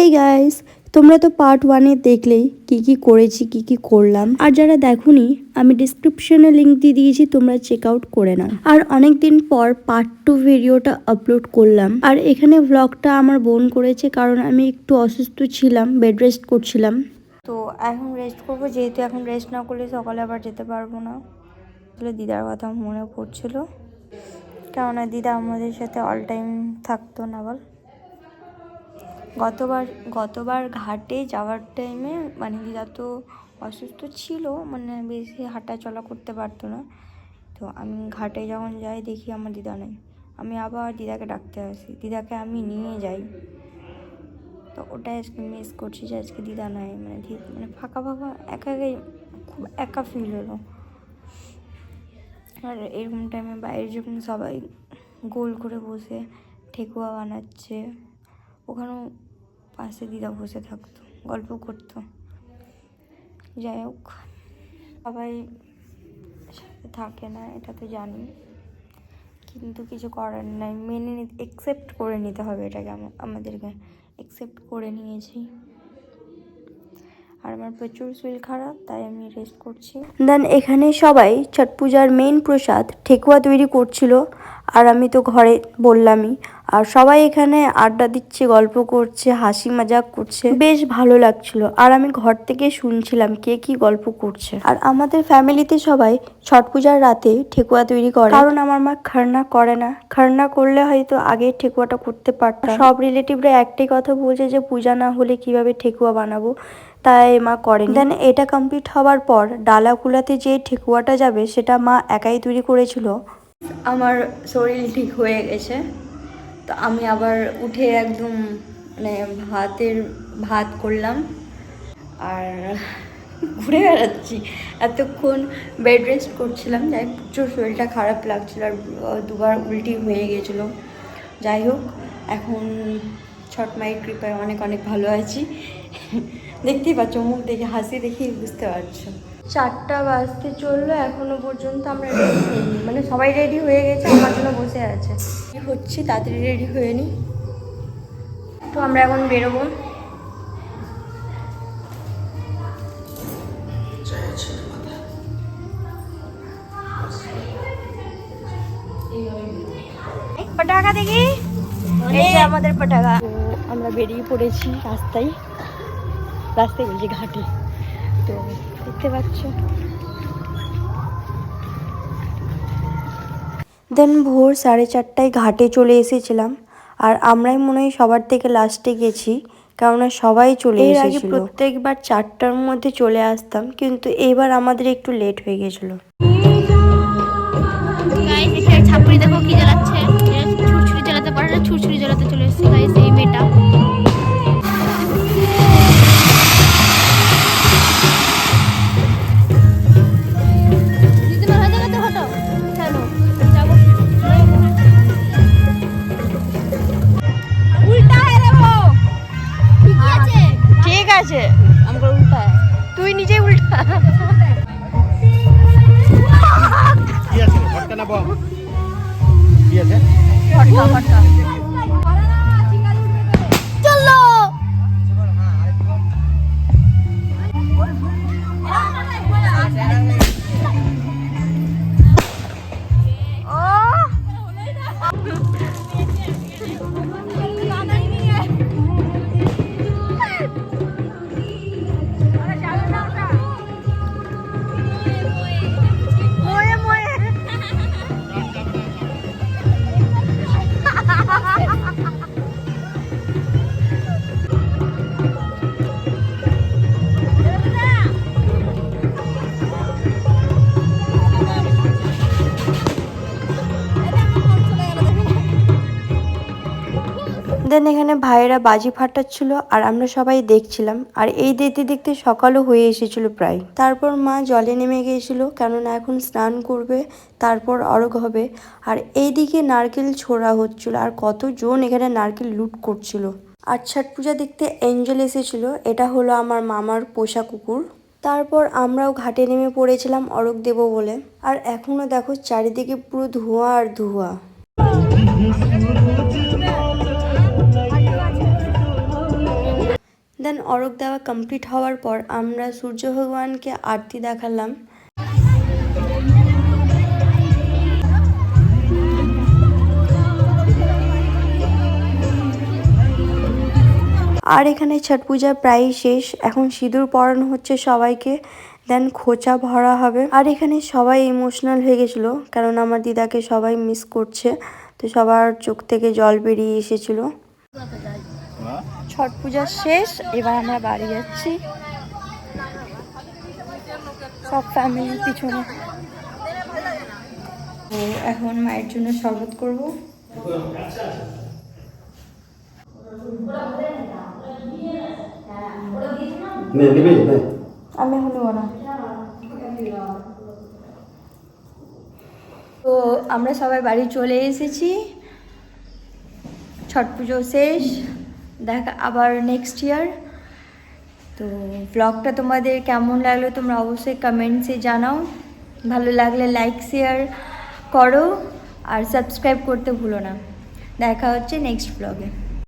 Hey guys তোমরা তো part ওয়ানে দেখলেই কি কি করেছি, কি কি করলাম। আর যারা দেখোনি, আমি ডিসক্রিপশনে লিঙ্ক দিয়ে দিয়েছি, তোমরা চেক আউট করে নাও। আর অনেক দিন পর পার্ট টু ভিডিওটা আপলোড করলাম। আর এখানে ব্লগটা আমার বোন করেছে, কারণ আমি একটু অসুস্থ ছিলাম বেড রেস্ট করছিলাম। তো এখন রেস্ট করব, যেহেতু এখন রেস্ট না করলে সকালে আবার যেতে পারব না। আসলে দিদার কথা মনে পড়ছিল। কেননা দিদা আমাদের সাথে অল টাইম থাকতো না বল। গতবার গতবার ঘাটে যাওয়ার টাইমে মানে দিদা তো অসুস্থ ছিল মানে বেশি হাঁটা চলা করতে পারতো না। তো আমি ঘাটে যখন যাই দেখি আমার দিদা নেই। আমি আবার দিদাকে ডাকতে আসি, দিদাকে আমি নিয়ে যাই। তো ওটাই আজকে মিস করছি যে আজকে দিদা নাই মানে মানে ফাঁকা ফাঁকা, একা একাই খুব একা ফিল হলো। আর এরকম টাইমে বাইরে যখন সবাই গোল করে বসে, ঠেকুয়া বানাচ্ছে ওখানেও পাশে দিদা বসে থাকতো, গল্প করতো। যাই হোক, সবাই সাথে থাকে না, এটা তো জানি। কিন্তু কিছু করার নাই, মেনে নিতে একসেপ্ট করে নিতে হবে এটাকে আমা- আমাদেরকে। একসেপ্ট করে নিয়েছি। আর আমার প্রচুর শরীর খারাপ, তাই আমি রেস্ট করছি। দেন এখানে সবাই ছট পূজার মেইন প্রসাদ, ঠেকুয়া তৈরি করছিল। আর আমি তো ঘরে বললামই আর সবাই এখানে আড্ডা দিচ্ছে, গল্প করছে, হাসি মজাক করছে। বেশ ভালো লাগছিল। আর আমি ঘর থেকে শুনছিলাম কে কি গল্প করছে। আর আমাদের ফ্যামিলিতে সবাই ছট পূজার রাতে ঠেকুয়া তৈরি করে। কারণ আমার মা খারনা করে না। খারনা করলে হয়তো আগে ঠেকুয়াটা করতে পারতাম। সব রিলেটিভরা একটাই কথা বলছে যে, পূজা না হলে কীভাবে ঠেকুয়া বানাবো? তাই মা করেন। দেন এটা কমপ্লিট হওয়ার পর ডালা কুলাতে যে ঠেকুয়াটা যাবে, সেটা মা একাই তৈরি করেছিল। আমার শরীর ঠিক হয়ে গেছে। তো আমি আবার উঠে একদম মানে ভাতের, ভাত করলাম। আর ঘুরে বেড়াচ্ছি। এতক্ষণ বেড রেস্ট করছিলাম, যাই প্রচুর শরীরটা খারাপ লাগছিল আর দুবার উল্টি হয়ে গেছিল যাই হোক, এখন ছট মায়ের কৃপায় অনেক অনেক ভালো আছি। দেখতেই পাচ্ছ, মুখ দেখে হাসি দেখেই বুঝতে পারছ। চারটা বাজতে চলল এখনও পর্যন্ত আমরা রেডি হইনি। মানে সবাই রেডি হয়ে গেছে আমার জন্য বসে আছে। কি হচ্ছে তাড়াতাড়ি রেডি হয়ে নি। তো আমরা এখন বেরোবো। পটাকা দেখি। এই আমাদের পটাকা আমরা বেরিয়ে পড়েছি রাস্তায়। রাস্তায় বলছি ঘাটে। তো দেখতে পাচ্ছ? দেন ভোর সাড়ে চারটায় ঘাটে চলে এসেছিলাম। আর আমরাই মনে হয় সবার থেকে লাস্টে গেছি কেননা সবাই চলে এর আগে প্রত্যেকবার চারটার মধ্যে চলে আসতাম কিন্তু এবার আমাদের একটু লেট হয়ে গেছিল। ছাপুরি দেখো কি জ্বালাচ্ছে। জ্বালাতে পারে জ্বালাতে চলে এসেছে। এই মেয়েটা। আছে? আমগো উল্টা। তুই নিজে উল্টা। কি আছে? ফটকা না বম? কি আছে? ফটকা ফটকা ভাইয়েরা বাজি ফাটাচ্ছিল আর আমরা সবাই দেখছিলাম। আর এই দেখতে দেখতে সকালও হয়ে এসেছিল প্রায়। তারপর মা জলে নেমে গিয়েছিল, কেননা এখন স্নান করবে, তারপর অরগ হবে। আর এইদিকে নারকেল ছোড়া হচ্ছিল, আর কতজন এখানে নারকেল লুট করছিল। আর ছট পূজা দেখতে এঞ্জেল এসেছিল, এটা হলো আমার মামার পোষা কুকুর। তারপর আমরাও ঘাটে নেমে পড়েছিলাম অরগ দেব বলে। আর এখনও দেখো চারিদিকে পুরো ধোঁয়া আর ধোঁয়া। দেন অরক দেওয়া কমপ্লিট হওয়ার পর আমরা সূর্য ভগবানকে আরতি দেখালাম। আর এখানে ছট পূজা প্রায় শেষ। এখন সিঁদুর পরানো হচ্ছে সবাইকে। দেন খোঁচা ভরা হবে। আর এখানে সবাই ইমোশনাল হয়ে গেছিল, কারণ আমার দিদাকে সবাই মিস করছে। তো সবার চোখ থেকে জল বেরিয়ে এসেছিল। ছট পূজা শেষ এবার আমরা বাড়ি যাচ্ছি। সব ফ্যামিলির পিছনে। তো এখন মায়ের জন্য শরবত করব। আমি নেব না। তো আমরা সবাই বাড়ি চলে এসেছি। ছট পুজো শেষ। দেখা, আবার নেক্সট ইয়ার তো ব্লগটা তোমাদের কেমন লাগল তোমরা অবশ্যই কমেন্টসে জানাও। ভালো লাগলে লাইক শেয়ার করো আর সাবস্ক্রাইব করতে ভুলো না। দেখা হচ্ছে নেক্সট ব্লগে